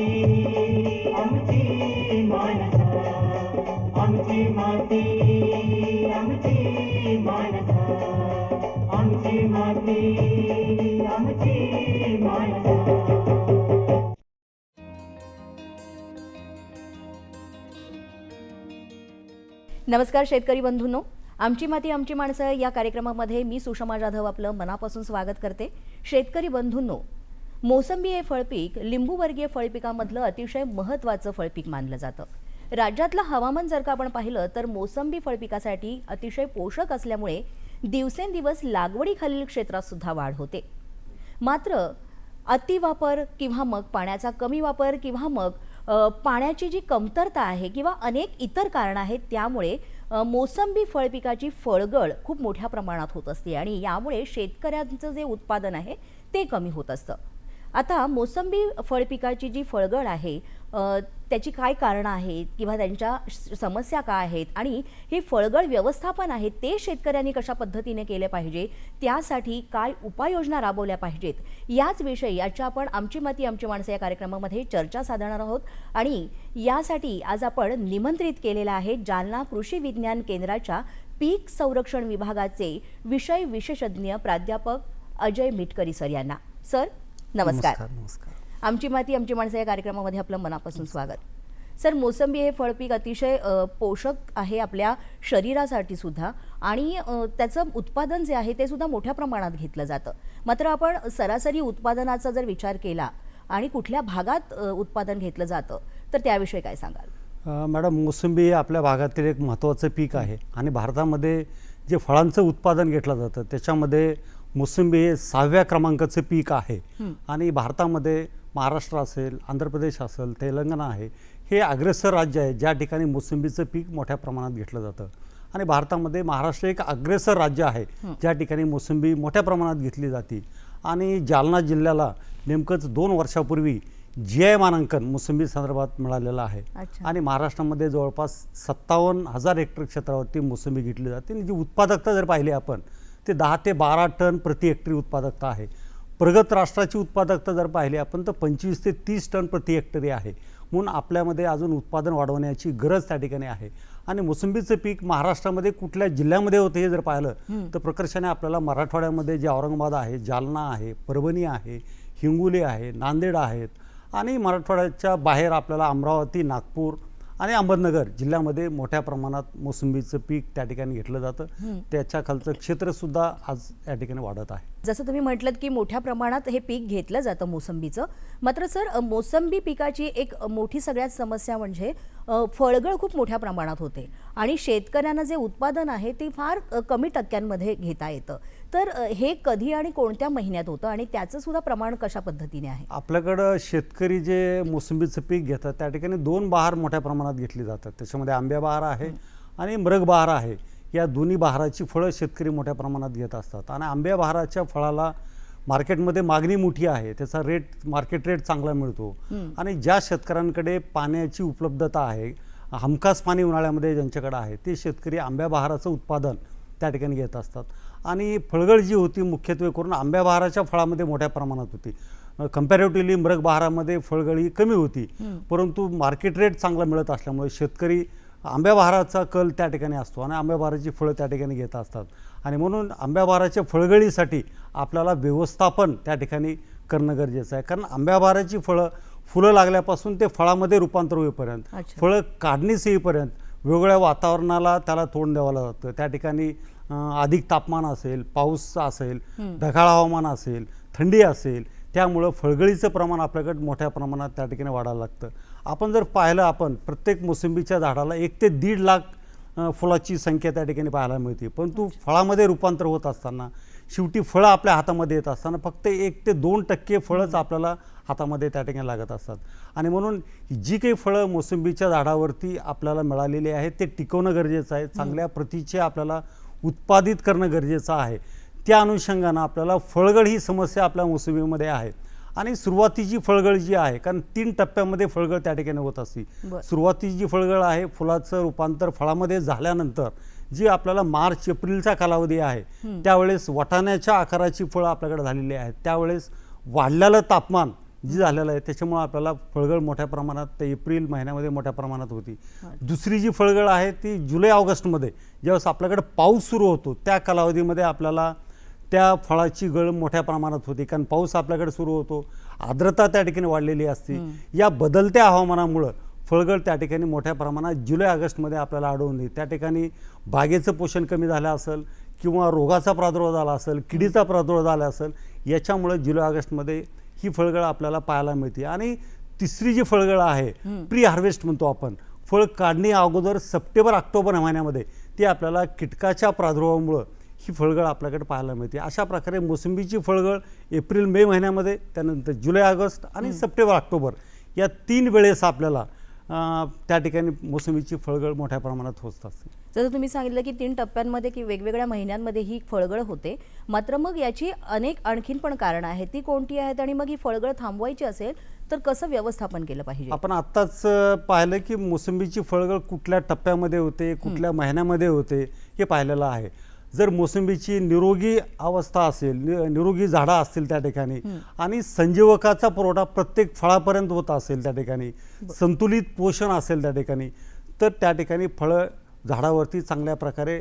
माती आमची आमची माती आमची आमची माती आमची नमस्कार शेतकरी बंधूंनो. आमची माती आमची माणसं या कार्यक्रमामध्ये मी सुषमा जाधव आपलं मनापासून स्वागत करते. शेतकरी बंधूंनो मोसंबी हे फळपीक लिंबूवर्गीय फळपिकामधलं अतिशय महत्त्वाचं फळपीक मानलं जातं. राज्यातलं हवामान जर का आपण पाहिलं तर मोसंबी फळपिकासाठी अतिशय पोषक असल्यामुळे दिवसेंदिवस लागवडीखालील क्षेत्रात सुद्धा वाढ होते. मात्र अतिवापर किंवा मग पाण्याचा कमी वापर किंवा मग पाण्याची जी कमतरता आहे किंवा अनेक इतर कारणं आहेत त्यामुळे मोसंबी फळपिकाची फळगळ खूप मोठ्या प्रमाणात होत असते आणि यामुळे शेतकऱ्यांचं जे उत्पादन आहे ते कमी होत असतं. आता मोसंबी फळपिकाची जी फळगळ आहे त्याची काय कारणं आहेत किंवा त्यांच्या समस्या काय आहेत आणि हे फळगळ व्यवस्थापन आहे ते शेतकऱ्यांनी कशा पद्धतीने केले पाहिजे त्यासाठी काय उपाययोजना राबवल्या पाहिजेत याच विषयी याच्या आपण आमची माती आमची माणसं या कार्यक्रमामध्ये चर्चा साधणार आहोत. आणि यासाठी आज आपण निमंत्रित केलेलं आहे जालना कृषी विज्ञान केंद्राच्या पीक संरक्षण विभागाचे विषय विशेषज्ञ प्राध्यापक अजय मिटकरी सर यांना. सर नमस्कार. नमस्कार आमची माती आमची माणसं या कार्यक्रमामध्ये आपलं मनापासून स्वागत. सर मोसंबी हे फळपीक अतिशय पोषक आहे आपल्या शरीरासाठी सुद्धा आणि त्याचं उत्पादन जे आहे ते सुद्धा मोठ्या प्रमाणात घेतलं जातं. मात्र आपण सरासरी उत्पादनाचा जर विचार केला आणि कुठल्या भागात उत्पादन घेतलं जातं तर त्याविषयी काय सांगाल? मॅडम मोसंबी हे आपल्या भागातील एक महत्त्वाचं पीक आहे आणि भारतामध्ये जे फळांचं उत्पादन घेतलं जातं त्याच्यामध्ये मोसंबी हे सहाव्या क्रमांकाचं पीक आहे. आणि भारतामध्ये महाराष्ट्र असेल आंध्र प्रदेश असेल तेलंगणा आहे हे अग्रेसर राज्य आहे. ज्या ठिकाणी मोसंबीचं पीक मोठ्या प्रमाणात घेतलं जातं. आणि भारतामध्ये महाराष्ट्र एक अग्रेसर राज्य आहे. ज्या ठिकाणी मोसंबी मोठ्या प्रमाणात घेतली जाते. आणि जालना जिल्ह्याला नेमकंच दोन वर्षापूर्वी जी आय मानांकन मोसंबी संदर्भात मिळालेलं आहे. आणि महाराष्ट्रामध्ये जवळपास सत्तावन्न हजार हेक्टर क्षेत्रावरती मोसंबी घेतली जाते. आणि जी उत्पादकता जर पाहिली आपण ते दहा ते बारा टन प्रति हेक्टरी उत्पादकता आहे. प्रगत राष्ट्राची उत्पादकता जर पाहिली आपण तर पंचवीस ते तीस टन प्रति हेक्टरी आहे. म्हणून आपल्यामध्ये अजून उत्पादन वाढवण्याची गरज त्या ठिकाणी आहे. आणि मोसंबीचं पीक महाराष्ट्रामध्ये कुठल्या जिल्ह्यामध्ये होतं हे जर पाहिलं तर प्रकर्षाने आपल्याला मराठवाड्यामध्ये जे औरंगाबाद आहे जालना आहे परभणी आहे हिंगोली आहे नांदेड आहेत आणि मराठवाड्याच्या बाहेर आपल्याला अमरावती नागपूर आणि अहमदनगर जिल्ह्यामध्ये मोठ्या प्रमाणात मोसंबीचं पीक त्या ठिकाणी घेतलं जातं. त्याच्या खालचं क्षेत्रसुद्धा आज या ठिकाणी वाढत आहे. जसं तुम्ही म्हटलं की मोठ्या प्रमाणात हे पीक घेतलं जातं मोसंबीचं. मात्र सर मोसंबी पिकाची एक मोठी सगळ्यात समस्या म्हणजे फळगळ खूप मोठ्या प्रमाणात होते. आणि शेतकऱ्यांना जे उत्पादन आहे ते फार कमी टक्क्यांमध्ये घेता येतं. तर हे कधी आणि कोणत्या महिन्यात होतं आणि त्याचं सुद्धा प्रमाण कशा पद्धतीने आहे? आपल्याकडं शेतकरी जे मोसंबीचं पीक घेतात त्या ठिकाणी दोन बहार मोठ्या प्रमाणात घेतली जातात. त्याच्यामध्ये आंब्या बहार आहे आणि मृग बहार आहे. या दोन्ही बहाराची फळं शेतकरी मोठ्या प्रमाणात घेत असतात. आणि आंब्या बहाराच्या फळाला मार्केटमध्ये मागणी मोठी आहे. त्याचा रेट मार्केट रेट चांगला मिळतो. आणि ज्या शेतकऱ्यांकडे पाण्याची उपलब्धता आहे हमखास पाणी उन्हाळ्यामध्ये ज्यांच्याकडे आहे ते शेतकरी आंब्या बहाराचं उत्पादन त्या ठिकाणी घेत असतात. आणि फळगळ जी होती मुख्यत्वे करून आंब्या बहाराच्या फळामध्ये मोठ्या प्रमाणात होती. कम्पॅरेटिव्हली मृग बहारामध्ये फळगळी कमी होती. परंतु मार्केट रेट चांगला मिळत असल्यामुळे शेतकरी आंब्या बहाराचा कल त्या ठिकाणी असतो आणि आंब्या बहाराची फळं त्या ठिकाणी घेत असतात. आणि म्हणून आंब्या बहाराच्या फळगळीसाठी आपल्याला व्यवस्थापन त्या ठिकाणी करणं गरजेचं आहे. कारण आंब्या बहाराची फळं फुलं लागल्यापासून ते फळामध्ये रूपांतर होईपर्यंत. फळं काढणीस येईपर्यंत वेगवेगळ्या वातावरणाला त्याला तोंड द्यावं लागतं. त्या ठिकाणी अधिक तापमान असेल पाऊस असेल ढगाळ हवामान असेल थंडी असेल त्यामुळं फळगळीचं प्रमाण आपल्याकडे मोठ्या प्रमाणात त्या ठिकाणी वाढायला लागतं. आपण जर पाहिलं आपण प्रत्येक मोसंबीच्या झाडाला एक ते दीड लाख फुलाची संख्या त्या ठिकाणी पाहायला मिळते. परंतु फळामध्ये रूपांतर होत असताना शेवटी फळं आपल्या हातामध्ये येत असताना फक्त एक ते दोन टक्के फळंच आपल्याला हातामध्ये त्या ठिकाणी लागत असतात. आणि म्हणून जी काही फळं मोसंबीच्या झाडावरती आपल्याला मिळालेली आहेत ते टिकवणं गरजेचं आहे. चांगल्या प्रतीचे आपल्याला उत्पादित करणं गरजेचं आहे. त्या अनुषंगानं आपल्याला फळगळ ही समस्या आपल्या मोसंबीमध्ये आहे. आणि सुरुवातीची फळगळ जी आहे कारण तीन टप्प्यामध्ये फळगळ त्या ठिकाणी होत असते. सुरुवातीची जी फळगळ आहे फुलाचं रूपांतर फळामध्ये झाल्यानंतर जी आपल्याला मार्च एप्रिलचा कालावधी आहे त्यावेळेस वाटाण्याच्या आकाराची फळं आपल्याकडे झालेली आहेत. त्यावेळेस वाढलेलं तापमान जी झालेलं आहे त्याच्यामुळे आपल्याला फळगळ मोठ्या प्रमाणात ते एप्रिल महिन्यामध्ये मोठ्या प्रमाणात होती. दुसरी जी फळगळ आहे ती जुलै ऑगस्टमध्ये ज्यावेळेस आपल्याकडे पाऊस सुरू होतो त्या कालावधीमध्ये आपल्याला त्या फळाची गळ मोठ्या प्रमाणात होती कारण पाऊस आपल्याकडे सुरू होतो. आर्द्रता त्या ठिकाणी वाढलेली असते. या बदलत्या हवामानामुळं फळगळ त्या ठिकाणी मोठ्या प्रमाणात जुलै ऑगस्टमध्ये आपल्याला आढळून येईल. त्या ठिकाणी बागेचं पोषण कमी झालं असेल किंवा रोगाचा प्रादुर्भाव झाला असेल किडीचा प्रादुर्भाव झाला असेल याच्यामुळे जुलै ऑगस्टमध्ये ही फळगळ आपल्याला पाहायला मिळते. आणि तिसरी जी फळगळ आहे प्री हार्वेस्ट म्हणतो आपण. फळ काढणे अगोदर सप्टेंबर ऑक्टोबर महिन्यामध्ये ती आपल्याला कीटकाच्या प्रादुर्भावामुळं ही फळगळ आपल्याकडे पाहायला मिळते. अशा प्रकारे मोसंबीची फळगळ एप्रिल मे महिन्यामध्ये त्यानंतर जुलै ऑगस्ट आणि सप्टेंबर ऑक्टोबर या तीन वेळेस आपल्याला त्या ठिकाणी मोसंबीची फळगळ मोठ्या प्रमाणात होत असते. जसं तुम्ही सांगितलं की तीन टप्प्यांमध्ये की वेगवेगळ्या महिन्यांमध्ये ही फळगळ होते. मात्र मग याची अनेक आणखीन पण कारणं आहेत. ती कोणती आहेत आणि मग ही फळगळ थांबवायची असेल तर कसं व्यवस्थापन केलं पाहिजे? आपण आत्ताच पाहिलं की मोसंबीची फळगळ कुठल्या टप्प्यामध्ये होते कुठल्या महिन्यामध्ये होते हे पाहिलेलं आहे. जर मोसंबीची निरोगी अवस्था असेल निरोगी झाडं असतील त्या ठिकाणी आणि संजीवकाचा पुरवठा प्रत्येक फळापर्यंत होत असेल त्या ठिकाणी संतुलित पोषण असेल त्या ठिकाणी तर त्या ठिकाणी फळं झाडावरती चांगल्या प्रकारे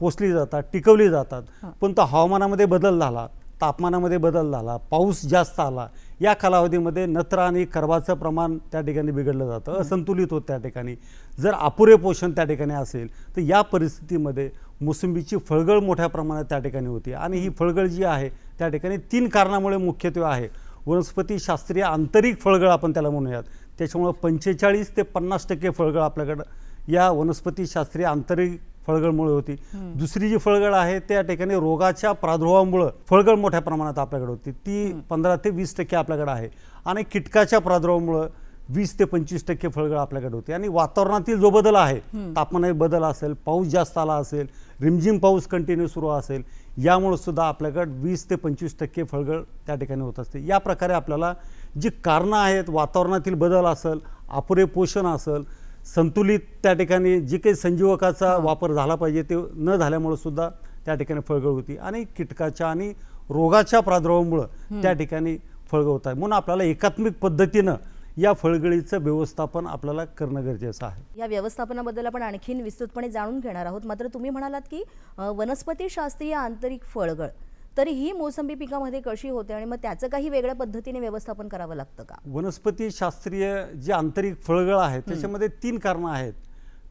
पोचली जातात टिकवली जातात. पण तो हवामानामध्ये बदल झाला तापमानामध्ये बदल झाला पाऊस जास्त आला या कालावधीमध्ये नत्र आणि कर्बाचं प्रमाण त्या ठिकाणी बिघडलं जातं असंतुलित होत त्या ठिकाणी. जर अपुरे पोषण त्या ठिकाणी असेल तर या परिस्थितीमध्ये मोसंबीची फळगळ मोठ्या प्रमाणात त्या ठिकाणी होती. आणि ही फळगळ जी आहे त्या ठिकाणी तीन कारणामुळे मुख्यत्वे आहे. वनस्पती शास्त्रीय आंतरिक फळगळ आपण त्याला म्हणूयात. त्याच्यामुळं पंचेचाळीस ते पन्नास टक्के फळगळ आपल्याकडं या वनस्पती शास्त्रीय आंतरिक फळगळमुळे होती. दुसरी जी फळगळ आहे त्या ठिकाणी रोगाच्या प्रादुर्भावामुळं फळगळ मोठ्या प्रमाणात आपल्याकडे होती. ती पंधरा ते वीस टक्के आपल्याकडे आहे आणि कीटकाच्या प्रादुर्भावामुळं वीस ते पंचवीस टक्के फळगळ आपल्याकडे होती. आणि वातावरणातील जो बदल आहे तापमानात बदल असेल पाऊस जास्त आला असेल रिमझिम पाऊस कंटिन्यू सुरू असेल यामुळे सुद्धा आपल्याकडे वीस ते पंचवीस टक्के फळगळ त्या ठिकाणी होत असते. या प्रकारे आपल्याला जी कारणं आहेत वातावरणातील बदल असेल अपुरे पोषण असेल संतुलित त्या ठिकाणी जी काही संजीवकाचा वापर झाला पाहिजे ते न झाल्यामुळे सुद्धा त्या ठिकाणी फळगळ होती आणि कीटकाच्या आणि रोगाच्या प्रादुर्भावामुळं त्या ठिकाणी फळगळ होत आहे. म्हणून आपल्याला एकात्मिक पद्धतीनं या फळगळीचं व्यवस्थापन आपल्याला करणं गरजेचं आहे. या व्यवस्थापनाबद्दल आपण आणखीन विस्तृतपणे जाणून घेणार आहोत. मात्र तुम्ही म्हणालात की अ, वनस्पती शास्त्रीय आंतरिक फळगळ तरी ही मोसंबी पिकामध्ये कशी होते आणि मग त्याचं काही वेगळ्या पद्धतीने व्यवस्थापन करावं लागतं का? वनस्पती शास्त्रीय जे आंतरिक फळगळ आहे त्याच्यामध्ये तीन कारणं आहेत.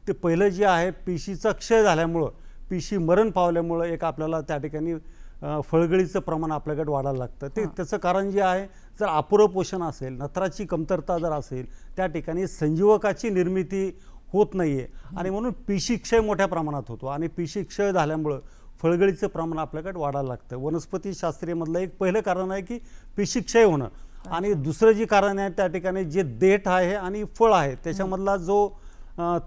ते पहिलं जे आहे पेशीचा क्षय झाल्यामुळं पेशी मरण पावल्यामुळं एक आपल्याला त्या ठिकाणी फळगळीचं प्रमाण आपल्याकडे वाढायला लागतं. ते त्याचं कारण जे आहे जर अपुरं पोषण असेल नत्राची कमतरता जर असेल त्या ठिकाणी संजीवकाची निर्मिती होत नाही आहे आणि म्हणून पेशी क्षय मोठ्या प्रमाणात होतो. आणि पेशी क्षय झाल्यामुळं फळगळीचं प्रमाण आपल्याकडे वाढायला लागतं. वनस्पती शास्त्रीयमधलं एक पहिलं कारण आहे की पेशी क्षय होणं. आणि दुसरं जे कारण आहे त्या ठिकाणी जे देठ आहे आणि फळ आहे त्याच्यामधला जो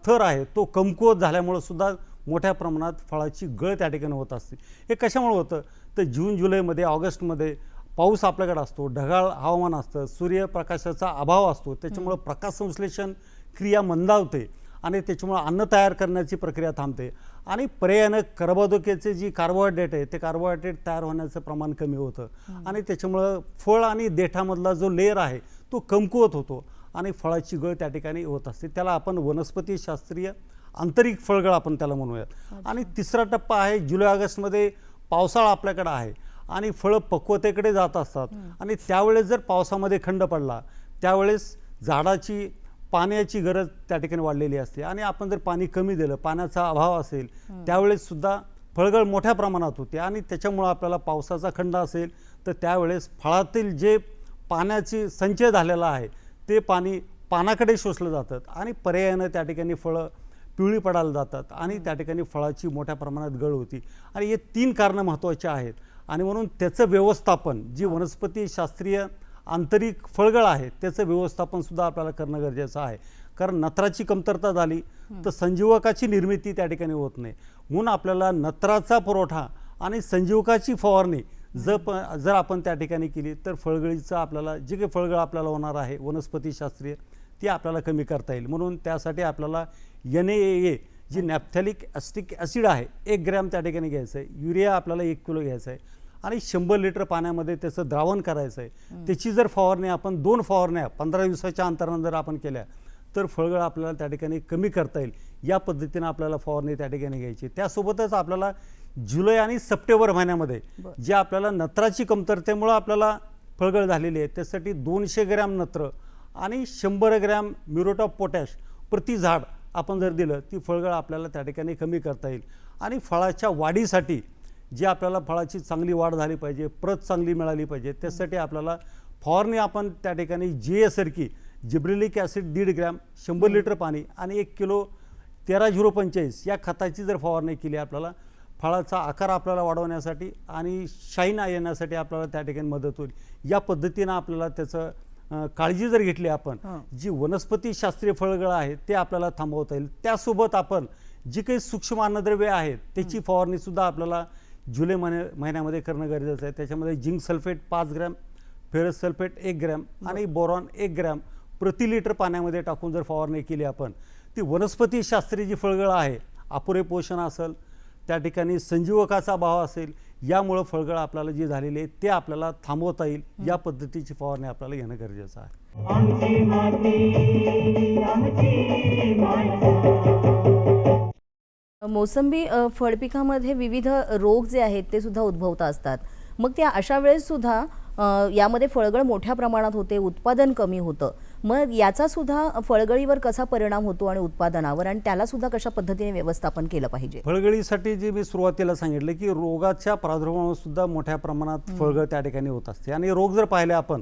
थर आहे तो कमकुवत झाल्यामुळं सुद्धा मोठ्या प्रमाणात फळाची गळ त्या ठिकाणी होत असते. हे कशामुळे होतं? तर जून जुलैमध्ये ऑगस्टमध्ये पाऊस आपल्याकडे असतो ढगाळ हवामान असतं सूर्यप्रकाशाचा अभाव असतो त्याच्यामुळं प्रकाश संश्लेषण क्रिया मंदावते. आणि त्याच्यामुळं अन्न तयार करण्याची प्रक्रिया थांबते. आणि पर्यायानं कर्बोदकेचे जी कार्बोहायड्रेट आहे ते कार्बोहायड्रेट तयार होण्याचं प्रमाण कमी होतं. आणि त्याच्यामुळं फळ आणि देठामधला जो लेअर आहे तो कमकुवत होतो आणि फळाची गळ त्या ठिकाणी होत असते. त्याला आपण वनस्पती शास्त्रीय आंतरिक फळगळ आपण त्याला म्हणूयात. आणि तिसरा टप्पा आहे जुलै ऑगस्टमध्ये पावसाळा आपल्याकडे आहे. आणि फळं पक्वतेकडे जात असतात. आणि त्यावेळेस जर पावसामध्ये खंड पडला त्यावेळेस झाडाची पाण्याची गरज त्या ठिकाणी वाढलेली असते. आणि आपण जर पाणी कमी दिलं पाण्याचा अभाव असेल त्यावेळेस सुद्धा फळगळ मोठ्या प्रमाणात होते. आणि त्याच्यामुळं आपल्याला पावसाचा खंड असेल तर त्यावेळेस फळातील जे पाण्याची संचय झालेला आहे ते पाणी पानाकडे शोषलं जातं आणि पर्यायानं त्या ठिकाणी फळं पिवळी पडायला जातात आणि त्या ठिकाणी फळाची मोठ्या प्रमाणात गळ होती. आणि हे तीन कारणं महत्त्वाची आहेत. आणि म्हणून त्याचं व्यवस्थापन जी वनस्पती शास्त्रीय आंतरिक फळगळ आहे त्याचं व्यवस्थापनसुद्धा आपल्याला करणं गरजेचं आहे. कारण नत्राची कमतरता झाली तर संजीवकाची निर्मिती त्या ठिकाणी होत नाही. म्हणून आपल्याला नत्राचा पुरवठा आणि संजीवकाची फवारणी जर प जर आपण त्या ठिकाणी केली तर फळगळीचं आपल्याला जे काही फळगळ आपल्याला होणार आहे वनस्पतीशास्त्रीय ती आपल्याला कमी करता येईल. म्हणून त्यासाठी आपल्याला एन ए जी नॅपथॅलिक ॲस्टिक ॲसिड आहे एक ग्रॅम त्या ठिकाणी घ्यायचं आहे. युरिया आपल्याला एक किलो घ्यायचं आहे. आणि शंभर लिटर पाण्यामध्ये त्याचं द्रावण करायचं आहे. त्याची जर फवारणी आपण दोन फवारण्या पंधरा दिवसाच्या अंतरानं जर आपण केल्या तर फळगळ आपल्याला त्या ठिकाणी कमी करता येईल. या पद्धतीनं आपल्याला फवारणी त्या ठिकाणी घ्यायची त्यासोबतच आपल्याला जुलै आणि सप्टेंबर महिन्यामध्ये जे आपल्याला नत्राची कमतरतेमुळं आपल्याला फळगळ झालेली आहे त्यासाठी दोनशे ग्रॅम नत्र आणि शंभर ग्रॅम म्युरोट ऑफ पोटॅश प्रति झाड आपण जर दिलं ती फळगळ आपल्याला त्या ठिकाणी कमी करता येईल. आणि फळाच्या वाढीसाठी जे आपल्याला फळाची चांगली वाढ झाली पाहिजे प्रत चांगली मिळाली पाहिजे त्यासाठी आपल्याला फवारणी आपण त्या ठिकाणी जे एसारखी जिब्रिलिक ॲसिड दीड ग्रॅम शंभर लिटर पाणी आणि एक किलो तेरा झिरो पंचेचाळीस या खताची जर फवारणी केली आपल्याला फळाचा आकार आपल्याला वाढवण्यासाठी आणि शाईन येण्यासाठी आपल्याला त्या ठिकाणी मदत होईल. या पद्धतीनं आपल्याला त्याचं काळजी जर घेतली आपण जी वनस्पती शास्त्रीय फळगळ आहेत ते आपल्याला थांबवता येईल. त्यासोबत आपण जी काही सूक्ष्म अन्नद्रव्ये आहेत त्याची फवारणीसुद्धा आपल्याला जुलै महिन्या महिन्यामध्ये करणं गरजेचं आहे. त्याच्यामध्ये झिंक सल्फेट पाच ग्रॅम फेरस सल्फेट एक ग्रॅम आणि बोरॉन एक ग्रॅम प्रति लिटर पाण्यामध्ये टाकून जर फवारणी केली आपण ती वनस्पती शास्त्रीय जी फळगळ आहे अपुरे पोषण असेल त्या ठिकाणी संजीवकाचा भाव असेल यामुळं फळगळ आपल्याला जी झालेली आहे ते आपल्याला थांबवता येईल. या पद्धतीची फवारणी आपल्याला घेणं गरजेचं आहे. मोसंबी फळपिकामध्ये विविध रोग जे आहेत ते सुद्धा उद्भवत असतात. मग त्या अशा वेळेस सुद्धा यामध्ये फळगळ मोठ्या प्रमाणात होते उत्पादन कमी होतं. मग याचा सुद्धा फळगळीवर कसा परिणाम होतो आणि उत्पादनावर आणि त्याला सुद्धा कशा पद्धतीने व्यवस्थापन केलं पाहिजे? फळगळीसाठी जे मी सुरुवातीला सांगितलं की रोगाच्या प्रादुर्भावामुळे सुद्धा मोठ्या प्रमाणात फळगळ त्या ठिकाणी होत असते. आणि रोग जर पाहिले आपण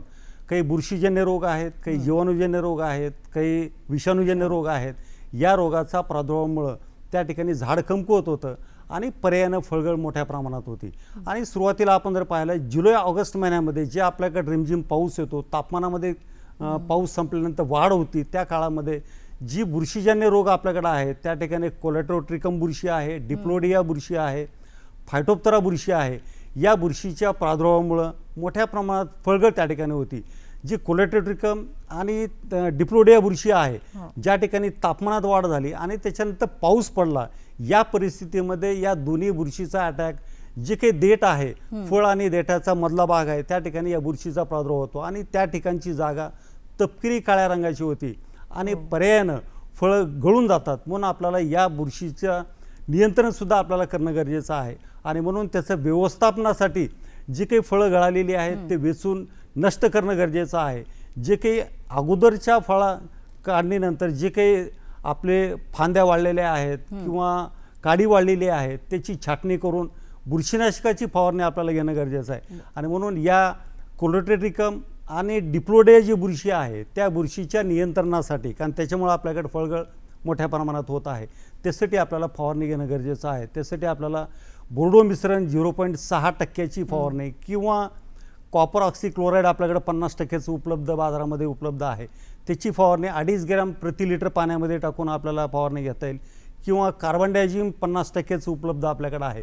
काही बुरशीजन्य रोग आहेत काही जीवाणूजन्य रोग आहेत काही विषाणूजन्य रोग आहेत या रोगाचा प्रादुर्भावामुळं त्या ठिकाणी झाड कमकुवत होतं आणि पर्यायानं फळगळ मोठ्या प्रमाणात होती. आणि सुरुवातीला आपण जर पाहिलं जुलै ऑगस्ट महिन्यामध्ये जे आपल्याकडे रिमझिम पाऊस येतो तापमानामध्ये पाऊस संपल्यानंतर वाढ होती त्या काळामध्ये जी बुरशीजन्य रोग आपल्याकडे आहेत त्या ठिकाणी कोलेट्रोट्रिकम बुरशी आहे डिप्लोडिया बुरशी आहे फायटोप्तरा बुरशी आहे या बुरशीच्या प्रादुर्भावामुळं मोठ्या प्रमाणात फळगळ त्या ठिकाणी होती. जी कोलेट्रोट्रिकम आणि डिप्लोडिया बुरशी आहे ज्या ठिकाणी तापमानात वाढ झाली आणि त्याच्यानंतर पाऊस पडला या परिस्थितीमध्ये या दोन्ही बुरशीचा अटॅक जे काही देठ आहे फळ आणि देठाचा मधला भाग आहे त्या ठिकाणी या बुरशीचा प्रादुर्भाव होतो आणि त्या ठिकाणची जागा तपकिरी काळ्या रंगाची होती आणि पर्यायानं फळं गळून जातात. म्हणून आपल्याला या बुरशीचं नियंत्रणसुद्धा आपल्याला करणं गरजेचं आहे. आणि म्हणून त्याचं व्यवस्थापनासाठी जी काही फळं गळालेली आहेत ते वेचून नष्ट करणं गरजेचं आहे. जे काही अगोदरच्या फळा काढणीनंतर जे काही आपले फांद्या वाढलेल्या आहेत किंवा काडी वाढलेली आहे त्याची छाटणी करून बुरशीनाशकाची फवारणी आपल्याला घेणं गरजेचं आहे. आणि म्हणून या कोलोटेट्रिकम आणि डिप्लोडिया जी बुरशी आहे त्या बुरशीच्या नियंत्रणासाठी कारण त्याच्यामुळं आपल्याकडे फळगळ मोठ्या प्रमाणात होत आहे त्यासाठी आपल्याला फवारणी घेणं गरजेचं आहे. त्यासाठी आपल्याला बोर्डो मिश्रण झिरो पॉईंट सहा टक्क्याची फवारणी किंवा कॉपर ऑक्सिक्लोराईड आपल्याकडे पन्नास टक्क्याचं उपलब्ध बाजारामध्ये उपलब्ध आहे. त्याची फवारणी अडीच ग्रॅम प्रति लिटर पाण्यामध्ये टाकून आपल्याला फवारणी घेता येईल. किंवा कार्बन डायझिम पन्नास टक्क्याचं उपलब्ध आपल्याकडे आहे.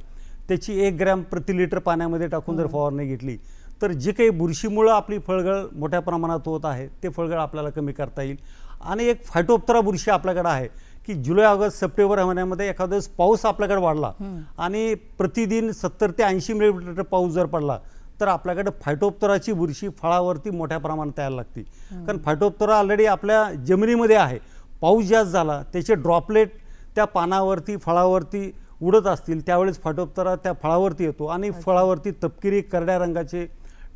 त्याची एक ग्रॅम प्रति लिटर पाण्यामध्ये टाकून जर फवारणी घेतली तर जे काही बुरशीमुळं आपली फळगळ मोठ्या प्रमाणात होत आहे ते फळगळ आपल्याला कमी करता येईल. आणि एक फायटोप्तरा बुरशी आपल्याकडे आहे की जुलै ऑगस्ट सप्टेंबर महिन्यामध्ये एखादा पाऊस आपल्याकडे वाढला आणि प्रतिदिन सत्तर ते ऐंशी मिलीमीटर पाऊस जर पडला तर आपल्याकडे फायटोप्तराची बुरशी फळावरती मोठ्या प्रमाणात तयार लागते. कारण फायटोप्तरा ऑलरेडी आपल्या जमिनीमध्ये आहे. पाऊस जास्त झाला त्याचे ड्रॉपलेट त्या पानावरती फळावरती उडत असतील त्यावेळेस फायटोप्तरा त्या फळावरती येतो आणि फळावरती तपकिरी करड्या रंगाचे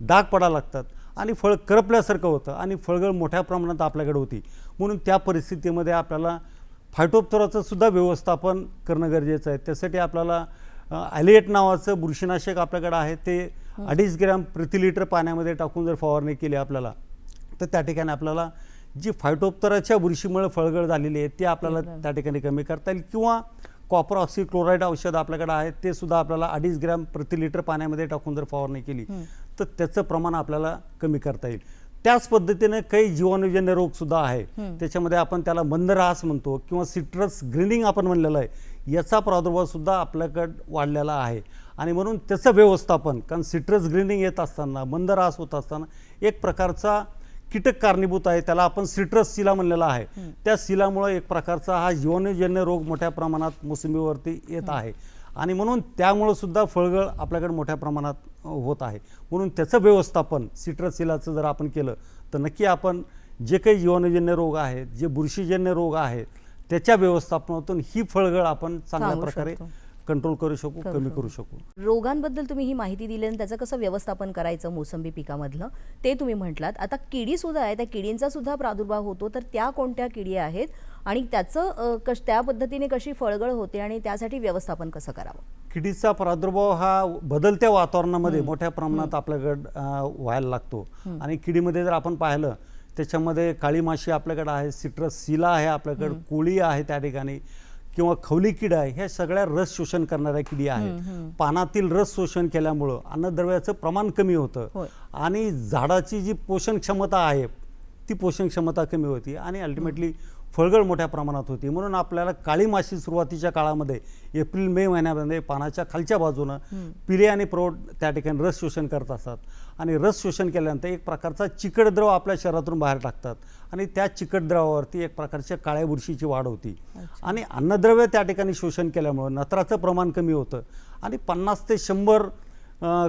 डाग पडायला लागतात आणि फळ करपल्यासारखं होतं आणि फळगळ मोठ्या प्रमाणात आपल्याकडे होती. म्हणून त्या परिस्थितीमध्ये आपल्याला फायटोप्तराचं सुद्धा व्यवस्थापन करणं गरजेचं आहे. त्यासाठी आपल्याला ॲलिएट नावाचं बुरशीनाशक आपल्याकडे आहे. ते अडीच ग्रॅम प्रति लिटर पाण्यामध्ये टाकून जर फवारणी केली आपल्याला तर त्या ठिकाणी आपल्याला जी फायटोप्तराच्या बुरशीमुळे फळगळ झालेली आहे ती आपल्याला त्या ठिकाणी कमी करता येईल. किंवा कॉपर ऑक्सिक्लोराईड औषध आपल्याकडे आहे ते सुद्धा आपल्याला अडीच ग्रॅम प्रति लिटर पाण्यामध्ये टाकून जर फवारणी केली तर त्याचं प्रमाण आपल्याला कमी करता येईल. त्याच पद्धतीने काही जीवाणूजन्य रोग सुद्धा आहे त्याच्यामध्ये आपण त्याला मंदरहास म्हणतो किंवा सिट्रस ग्रीनिंग आपण म्हणलेलं आहे याचा प्रादुर्भाव सुद्धा आपल्याकडं वाढलेला आहे. आणि म्हणून त्याचं व्यवस्थापन कारण सिट्रस ग्रीनिंग येत असताना मंदरहास होत असताना एक प्रकारचा कीटक कारणीभूत आहे. त्याला आपण सिट्रस सिला म्हणलेला आहे. त्या सिलामुळे एक प्रकारचा हा जीवाणूजन्य रोग मोठ्या प्रमाणात मोसंबीवरती येत आहे. आणि म्हणून त्यामुळं सुद्धा फळगळ आपल्याकडे मोठ्या प्रमाणात होत आहे. म्हणून त्याचं व्यवस्थापन सिट्रस सिलाचं जर आपण केलं तर नक्की आपण जे काही जीवाणूजन्य रोग आहेत जे बुरशीजन्य रोग आहेत त्याच्या व्यवस्थापनातून ही फळगळ आपण चांगल्या प्रकारे. कंट्रोल करू शकू कमी. करू शकू. रोगांबद्दल तुम्ही ही माहिती दिली आणि त्याचं कसं व्यवस्थापन करायचं मोसंबी पिकामधलं ते तुम्ही म्हटलात. आता किडी सुद्धा आहे त्या किडींचा सुद्धा प्रादुर्भाव होतो तर त्या कोणत्या किडी आहेत आणि त्याचं कश त्या पद्धतीने कशी फळगळ होते आणि त्यासाठी व्यवस्थापन कसं करावं? किडीचा प्रादुर्भाव हा बदलत्या वातावरणामध्ये मोठ्या प्रमाणात आपल्याकडं व्हायला लागतो. आणि किडीमध्ये जर आपण पाहिलं त्याच्यामध्ये काळी माशी आपल्याकडे आहे सिट्रस सिला आहे आपल्याकडे कोळी आहे त्या ठिकाणी. किंवा खवली कीड आहे ह्या सगळ्या रस शोषण करणाऱ्या किडी आहेत. पानातील रस शोषण केल्यामुळं अन्नद्रव्याचं प्रमाण कमी होतं. आणि झाडाची जी पोषण क्षमता आहे ती पोषण क्षमता कमी होती आणि अल्टिमेटली फळगळ मोठ्या प्रमाणात होती. म्हणून आपल्याला काळी माशी सुरुवातीच्या काळामध्ये एप्रिल मे महिन्यामध्ये पानाच्या खालच्या बाजूनं पिले आणि प्रौढ त्या ठिकाणी रस शोषण करत असतात. आणि रस शोषण केल्यानंतर एक प्रकारचा चिकट द्रव आपल्या शरीरातून बाहेर टाकतात. आणि त्या चिकट द्रवावरती एक प्रकारच्या काळ्या बुरशीची वाढ होती. आणि अन्नद्रव्य त्या ठिकाणी शोषण केल्यामुळं नत्राचं प्रमाण कमी होतं. आणि पन्नास ते शंभर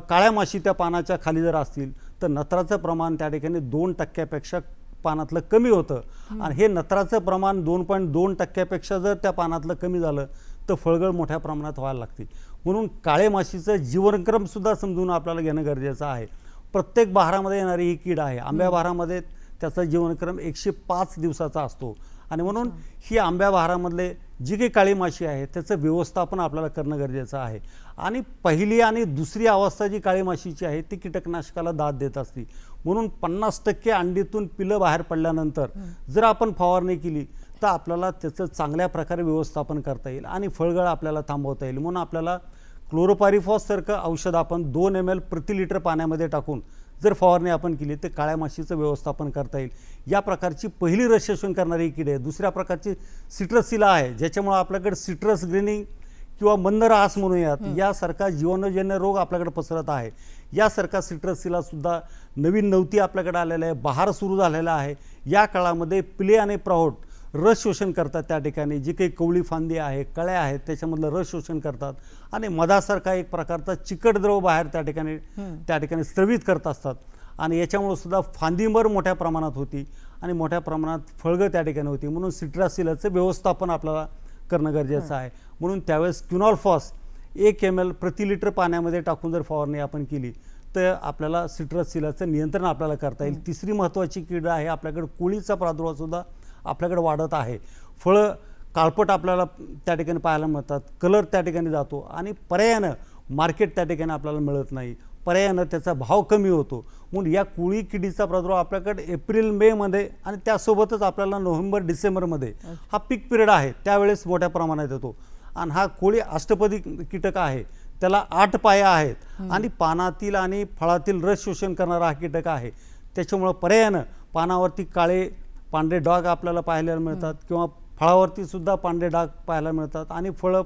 काळ्या माशी त्या पानाच्या खाली जर असतील तर नत्राचं प्रमाण त्या ठिकाणी दोन टक्क्यापेक्षा पानातलं कमी होतं. आणि हे नत्राचं प्रमाण दोन पॉईंट दोन टक्क्यापेक्षा जर त्या पानातलं कमी झालं तर फळगळ मोठ्या प्रमाणात व्हायला लागते. म्हणून काळे माशीचं जीवनक्रमसुद्धा समजून आपल्याला घेणं गरजेचं आहे. प्रत्येक बहारामध्ये येणारी ही कीड आहे. आंब्या बहारामध्ये त्याचा जीवनक्रम एकशे पाच दिवसाचा असतो. आणि म्हणून ही आंब्या बहारामधले जी काही काळी माशी आहे त्याचं व्यवस्थापन आपल्याला करणं गरजेचं आहे. आणि पहिली आणि दुसरी अवस्था जी काळी माशीची आहे ती कीटकनाशकाला दाद देत असते. म्हणून पन्नास टक्के अंडीतून पिलं बाहेर पडल्यानंतर जर आपण फवारणी केली तर आपल्याला त्याचं चांगल्या प्रकारे व्यवस्थापन करता येईल आणि फळगळ आपल्याला थांबवता येईल. म्हणून आपल्याला क्लोरोपारिफॉससारखं औषध आपण दोन एम एल प्रति लिटर पाण्यामध्ये टाकून जर फवारणी आपण केली तर काळ्या माशीचं व्यवस्थापन करता येईल. या प्रकारची पहिली रस शोषण करणारी कीड आहे दुसऱ्या प्रकारची सिट्रस सिला आहे ज्याच्यामुळं आपल्याकडे सिट्रस ग्रीनिंग किंवा मंदरहास म्हणूयात यासारखा जीवाणूजन्य रोग आपल्याकडे पसरत आहे. यासारखा सिट्रसला सुद्धा नवीन नवती आपल्याकडे आलेलं आहे. बहार सुरू झालेला आहे. या काळामध्ये पिले आणि प्रौढ रस शोषण करतात त्या ठिकाणी. जी काही कवळी फांदी आहे कळ्या आहेत त्याच्यामधलं रस शोषण करतात. आणि मधासारखा एक प्रकारचा चिकट द्रव बाहेर त्या ठिकाणी त्या ठिकाणी स्त्रवित करत असतात. आणि याच्यामुळं सुद्धा फांदीभर मोठ्या प्रमाणात होती आणि मोठ्या प्रमाणात फळगं त्या ठिकाणी होती. म्हणून सिट्रासिलाचं व्यवस्थापन आपल्याला करणं गरजेचं आहे. म्हणून त्यावेळेस क्युनॉल्फॉस एक एम एल प्रति लिटर पाण्यामध्ये टाकून जर फवारणी आपण केली तर आपल्याला सिट्रस सिलाचं नियंत्रण आपल्याला करता येईल. तिसरी महत्त्वाची कीड आहे आपल्याकडे कोळीचा प्रादुर्भावसुद्धा आपल्याकडे वाढत आहे. फळं काळपट आपल्याला त्या ठिकाणी पाहायला मिळतात. कलर त्या ठिकाणी जातो आणि पर्यायानं मार्केट त्या ठिकाणी आपल्याला मिळत नाही. पर्यायानं त्याचा भाव कमी होतो. म्हणून या कुळी किडीचा प्रादुर्भाव आपल्याकडे एप्रिल मेमध्ये आणि त्यासोबतच आपल्याला नोव्हेंबर डिसेंबरमध्ये हा पीक पिरियड आहे. त्यावेळेस मोठ्या प्रमाणात येतो. आणि हा कोळी अष्टपदी कीटक आहे. त्याला आठ पाया आहेत. आणि पानातील आणि फळातील रस शोषण करणारा हा कीटक आहे. त्याच्यामुळं पर्यायानं पानावरती काळे पांढरे डाग आपल्याला पाहायला मिळतात किंवा फळावरती सुद्धा पांढरे डाग पाहायला मिळतात आणि फळं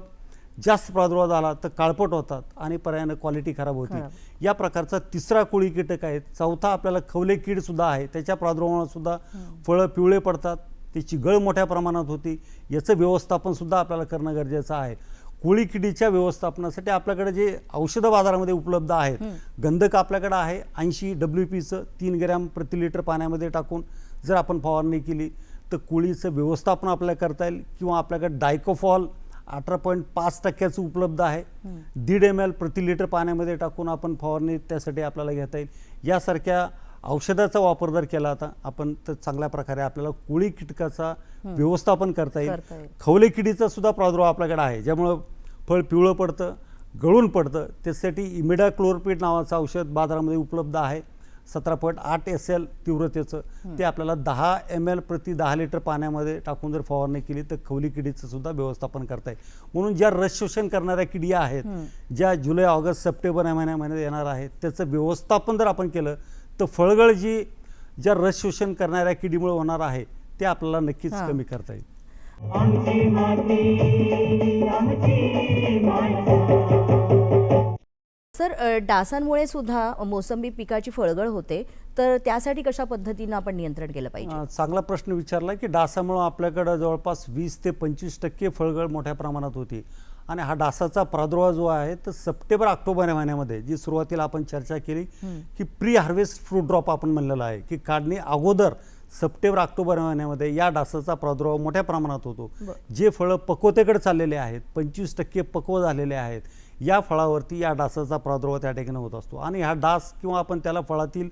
जास्त प्रादुर्भाव झाला तर काळपट होतात आणि पर्यायानं क्वालिटी खराब होती. या प्रकारचा तिसरा कोळी कीटक आहे. चौथा आपल्याला खवले कीड सुद्धा आहे. त्याच्या प्रादुर्भावात सुद्धा फळं पिवळे पडतात. त्याची गळ मोठ्या प्रमाणात होती. याचं व्यवस्थापन सुद्धा आपल्याला करणं गरजेचं आहे. कोळी किडीच्या व्यवस्थापनासाठी आपल्याकडे जे औषधं बाजारामध्ये उपलब्ध आहेत गंधक आपल्याकडे आहे. ऐंशी डब्ल्यू पीचं तीन ग्रॅम प्रति लिटर पाण्यामध्ये टाकून जर आपण फवारणी केली तर कोळीचं व्यवस्थापन आपल्याला करता येईल किंवा आपल्याकडे डायकोफॉल अठरा पॉईंट पाच टक्क्याचं उपलब्ध आहे. दीड एम एल प्रति लिटर पाण्यामध्ये टाकून आपण फवारणी त्यासाठी आपल्याला घेता येईल. यासारख्या औषधाचा वापर जर केला आता आपण तर चांगल्या प्रकारे आपल्याला कोळी कीटकाचा व्यवस्थापन करता येईल. खवले किडीचा सुद्धा प्रादुर्भाव आपल्याकडे आहे ज्यामुळं फळ पिवळं पडतं गळून पडतं त्यासाठी इमिडा क्लोरपीड नावाचं औषध बाजारामध्ये उपलब्ध आहे. सतरा पॉईंट आठ एस एल तीव्रतेचं ते आपल्याला दहा एम एल प्रति दहा लिटर पाण्यामध्ये टाकून जर फवारणी केली तर खवली किडीचं सुद्धा व्यवस्थापन करता येईल म्हणून ज्या रस शोषण करणाऱ्या किडी आहेत ज्या जुलै ऑगस्ट सप्टेंबर या महिन्यामध्ये येणार आहेत त्याचं व्यवस्थापन जर आपण केलं तर फळगळ जी ज्या रस शोषण करणाऱ्या किडीमुळे होणार आहे ते आपल्याला नक्कीच. कमी करता येईल. सर डासांमुळे सुद्धा मोसंबी पिकाची फळगळ होते. तर त्यासाठी कशा पद्धतीनं आपण नियंत्रण केलं पाहिजे? चांगला प्रश्न विचारला की डासामुळं आपल्याकडं जवळपास वीस ते पंचवीस टक्के फळगळ मोठ्या प्रमाणात होती. आणि हा डासाचा प्रादुर्भाव जो आहे तर सप्टेंबर ऑक्टोबर या महिन्यामध्ये जी सुरुवातीला आपण चर्चा केली की प्री हार्वेस्ट फ्रूट ड्रॉप आपण म्हणलेलं आहे की काढणी अगोदर सप्टेंबर ऑक्टोबर महिन्यामध्ये या डासाचा प्रादुर्भाव मोठ्या प्रमाणात होतो. जे फळं पक्वतेकडे चाललेले आहेत पंचवीस टक्के पक्व झालेले आहेत या फळावरती या डासाचा प्रादुर्भाव त्या ठिकाणी होत असतो. आणि हा डास किंवा आपण त्याला फळातील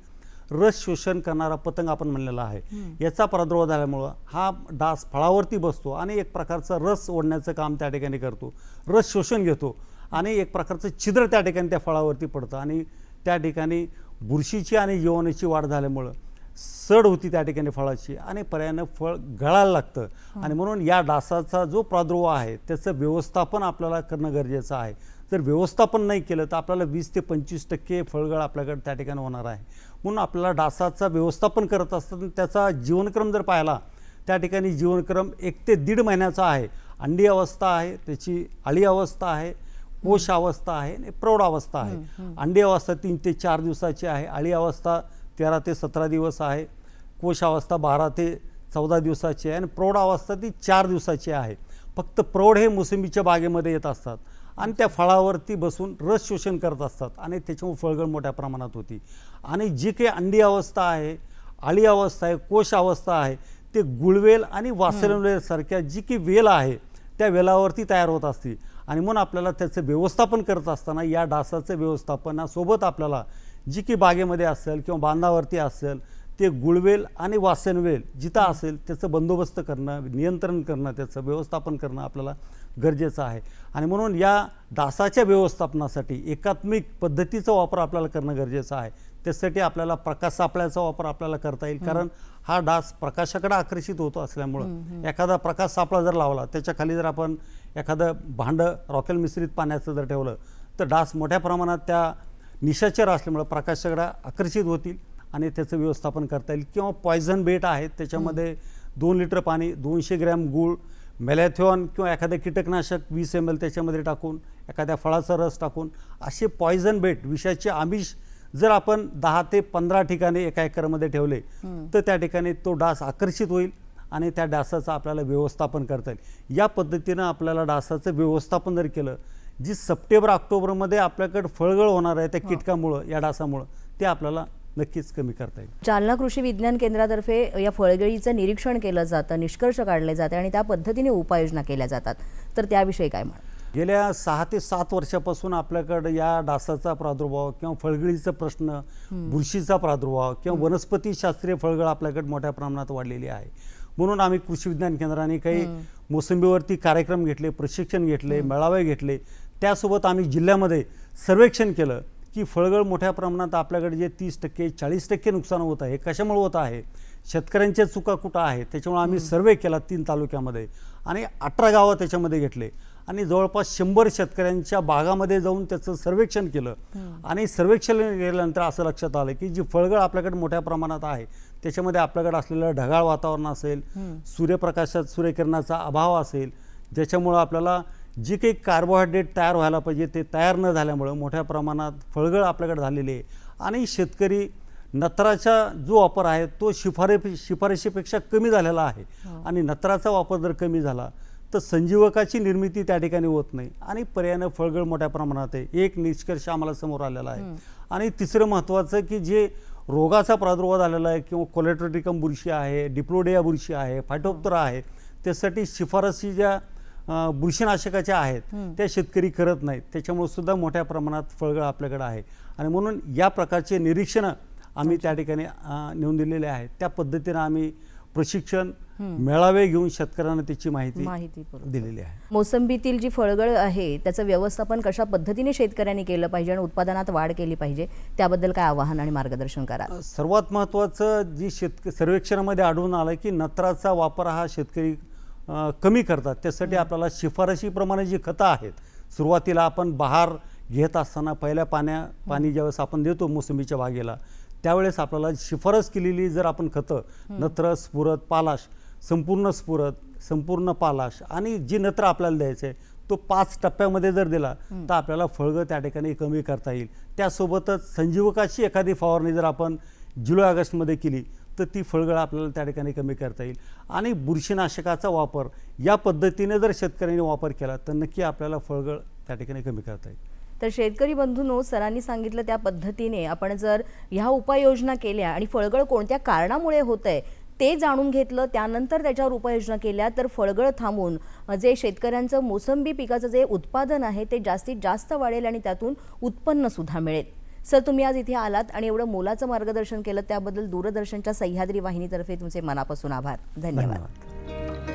रस शोषण करणारा पतंग आपण म्हणलेला आहे. याचा प्रादुर्भाव झाल्यामुळं हा डास फळावरती बसतो आणि एक प्रकारचा रस ओढण्याचं काम त्या ठिकाणी करतो. रस शोषण घेतो आणि एक प्रकारचं छिद्र त्या ठिकाणी त्या फळावरती पडतं. आणि त्या ठिकाणी बुरशीची आणि जीवाणूची वाढ झाल्यामुळं सड होती त्या ठिकाणी फळाची आणि पर्यायानं फळ गळायला लागतं. आणि म्हणून या डासाचा जो प्रादुर्भाव आहे त्याचं व्यवस्थापन आपल्याला करणं गरजेचं आहे. जर व्यवस्थापन नाही केलं तर आपल्याला वीस ते पंचवीस टक्के फळगळ आपल्याकडे त्या ठिकाणी होणार आहे. म्हणून आपल्याला डासाचं व्यवस्थापन करत असताना त्याचा जीवनक्रम जर पाहिला त्या ठिकाणी जीवनक्रम एक ते दीड महिन्याचा आहे. अंडी अवस्था आहे त्याची अळी अवस्था आहे कोश अवस्था आहे आणि प्रौढ अवस्था आहे. अंडी अवस्था तीन ते चार दिवसाची आहे अळी अवस्था तेरा ते सतरा दिवस आहे कोश अवस्था बारा ते चौदा दिवसाची आहे आणि प्रौढ अवस्था ती चार दिवसाची आहे. फक्त प्रौढ हे मोसंबीच्या बागेमध्ये येत असतात. आणि त्या फळावरती बसून रस शोषण करत असतात आणि त्याच्यामुळे फळगळ मोठ्या प्रमाणात होती. आणि जी काही अंडी अवस्था आहे अळी अवस्था आहे कोश अवस्था आहे ते गुळवेल आणि वासरवेल सारख्या जी काही वेल आहे त्या वेलावरती तयार होत असते. आणि म्हणून आपल्याला त्याचं व्यवस्थापन करत असताना या डासाचं व्यवस्थापनासोबत आपल्याला जी काही बागेमध्ये असेल किंवा बांधावरती असेल ते गुळवेल आणि वासनवेल जिथं असेल त्याचं बंदोबस्त करणं नियंत्रण करणं त्याचं व्यवस्थापन करणं आपल्याला गरजेचं आहे. आणि म्हणून या डासाच्या व्यवस्थापनासाठी एकात्मिक पद्धतीचा वापर आपल्याला करणं गरजेचं आहे. त्यासाठी आपल्याला प्रकाश सापळ्याचा वापर आपल्याला करता येईल. कारण हा डास प्रकाशाकडे आकर्षित होतो असल्यामुळं. एखादा प्रकाश सापळा जर लावला त्याच्याखाली जर आपण एखादं भांडं रॉकेल मिश्रित पाण्याचं जर ठेवलं तर डास मोठ्या प्रमाणात त्या निशाचर असल्यामुळं प्रकाशाकडे आकर्षित होतील. आणि त्याचं व्यवस्थापन करता येईल. किंवा पॉयझन बेट आहेत त्याच्यामध्ये दोन लिटर पाणी दोनशे ग्रॅम गूळ मेलॅथॉन किंवा एखादं कीटकनाशक वीस एम एल त्याच्यामध्ये टाकून एखाद्या फळाचा रस टाकून असे पॉयझन बेट विषाचे आमिष जर आपण दहा ते पंधरा ठिकाणी एका एकरमध्ये ठेवले तर त्या ठिकाणी तो डास आकर्षित होईल आणि त्या डासाचं आपल्याला व्यवस्थापन करता येईल. या पद्धतीनं आपल्याला डासाचं व्यवस्थापन जर केलं जी सप्टेंबर ऑक्टोबरमध्ये आपल्याकडे फळगळ होणार आहे त्या कीटकामुळं या डासामुळं ते आपल्याला नक्कीच कमी करता येईल. जालना कृषी विज्ञान केंद्रातर्फे या फळगळीचं निरीक्षण केलं जातं निष्कर्ष काढले जाते आणि त्या पद्धतीने उपाययोजना केल्या जातात. तर त्याविषयी काय म्हणा गेल्या सहा ते सात वर्षापासून आपल्याकडे या डासाचा प्रादुर्भाव किंवा फळगळीचा प्रश्न बुरशीचा प्रादुर्भाव किंवा वनस्पती शास्त्रीय फळगळ आपल्याकडे मोठ्या प्रमाणात वाढलेली आहे. म्हणून आम्ही कृषी विज्ञान केंद्राने काही मोसंबीवरती कार्यक्रम घेतले प्रशिक्षण घेतले मेळावे घेतले. त्यासोबत आम्ही जिल्ह्यामध्ये सर्वेक्षण केलं. की फळगळ मोठ्या प्रमाणात आपल्याकडे जे तीस टक्के चाळीस टक्के नुकसान होत आहे कशामुळे होत आहे? शेतकऱ्यांच्या चुका कुठं आहेत? त्याच्यामुळे आम्ही सर्वे केला तीन तालुक्यामध्ये आणि अठरा गावं त्याच्यामध्ये घेतले. आणि जवळपास शंभर शेतकऱ्यांच्या बागामध्ये जाऊन त्याचं सर्वेक्षण केलं. आणि सर्वेक्षण केल्यानंतर असं लक्षात आलं की जी फळगळ आपल्याकडे मोठ्या प्रमाणात आहे त्याच्यामध्ये आपल्याकडे असलेलं ढगाळ वातावरण असेल सूर्यप्रकाशात सूर्यकिरणाचा अभाव असेल ज्याच्यामुळं आपल्याला जी काही कार्बोहायड्रेट तयार व्हायला पाहिजे ते तयार न झाल्यामुळं मोठ्या प्रमाणात फळगळ आपल्याकडे झालेली आहे. आणि शेतकरी नत्राचा जो वापर आहे तो शिफारे शिफारशीपेक्षा कमी झालेला आहे. आणि नत्राचा वापर जर कमी झाला तर संजीवकाची निर्मिती त्या ठिकाणी होत नाही. आणि पर्यायानं फळगळ मोठ्या प्रमाणात आहे. एक निष्कर्ष आम्हाला समोर आलेला आहे. आणि तिसरं महत्त्वाचं की जे रोगाचा प्रादुर्भाव झालेला आहे किंवा कोलेट्रोटिकम बुरशी आहे डिप्लोडिया बुरशी आहे फायटोप्तरा आहे त्यासाठी शिफारसी ज्या बुरशीनाशकाच्या आहेत. त्या शेतकरी करत नाहीत. त्याच्यामुळे सुद्धा मोठ्या प्रमाणात फळगळ आपल्याकडे आहे. आणि म्हणून या प्रकारचे निरीक्षणं आम्ही त्या ठिकाणी नेऊन दिलेले आहेत. त्या पद्धतीनं आम्ही प्रशिक्षण मेळावे घेऊन शेतकऱ्यांना त्याची माहिती माहिती. दिलेली आहे. मोसंबीतील जी फळगळ आहे त्याचं व्यवस्थापन कशा पद्धतीने शेतकऱ्यांनी केलं पाहिजे आणि उत्पादनात वाढ केली पाहिजे त्याबद्दल काय आवाहन आणि मार्गदर्शन करा? सर्वात महत्त्वाचं जी शेतक सर्वेक्षणामध्ये आढळून आलं की नत्राचा वापर हा शेतकरी कमी करतात. त्यासाठी आपल्याला शिफारशीप्रमाणे जी खतं आहेत सुरुवातीला आपण बहार घेत असताना पहिल्या पाण्या पाणी ज्यावेळेस आपण देतो मोसंबीच्या बागेला त्यावेळेस आपल्याला शिफारस केलेली जर आपण खतं नत्र स्फुरत पालाश संपूर्ण स्फुरत संपूर्ण पालाश आणि जी नत्र आपल्याला द्यायचं आहे तो पाच टप्प्यामध्ये जर दिला तर आपल्याला फळगं त्या ठिकाणी कमी करता येईल. त्यासोबतच संजीवकाची एखादी फवारणी जर आपण जुलै ऑगस्टमध्ये केली तर ती फळगळ आपल्याला त्या ठिकाणी कमी करता येईल. आणि बुरशीनाशकाचा वापर या पद्धतीने जर शेतकऱ्यांनी वापर केला तर नक्की आपल्याला फळगळ त्या ठिकाणी कमी करता येईल. तर शेतकरी बंधूंनो सरांनी सांगितलं त्या पद्धतीने आपण जर ह्या उपाययोजना केल्या आणि फळगळ कोणत्या कारणामुळे होत आहे ते जाणून घेतलं त्यानंतर त्याच्यावर उपाययोजना केल्या तर फळगळ थांबून जे शेतकऱ्यांचं मोसंबी पिकाचं जे उत्पादन आहे ते जास्तीत जास्त वाढेल आणि त्यातून उत्पन्नसुद्धा मिळेल. सर तुम्ही आज इथे आलात आणि एवढं मोलाचं मार्गदर्शन केलं त्याबद्दल दूरदर्शनच्या सह्याद्री वाहिनीतर्फे तुमचे मनापासून आभार. धन्यवाद. धन्यवाद.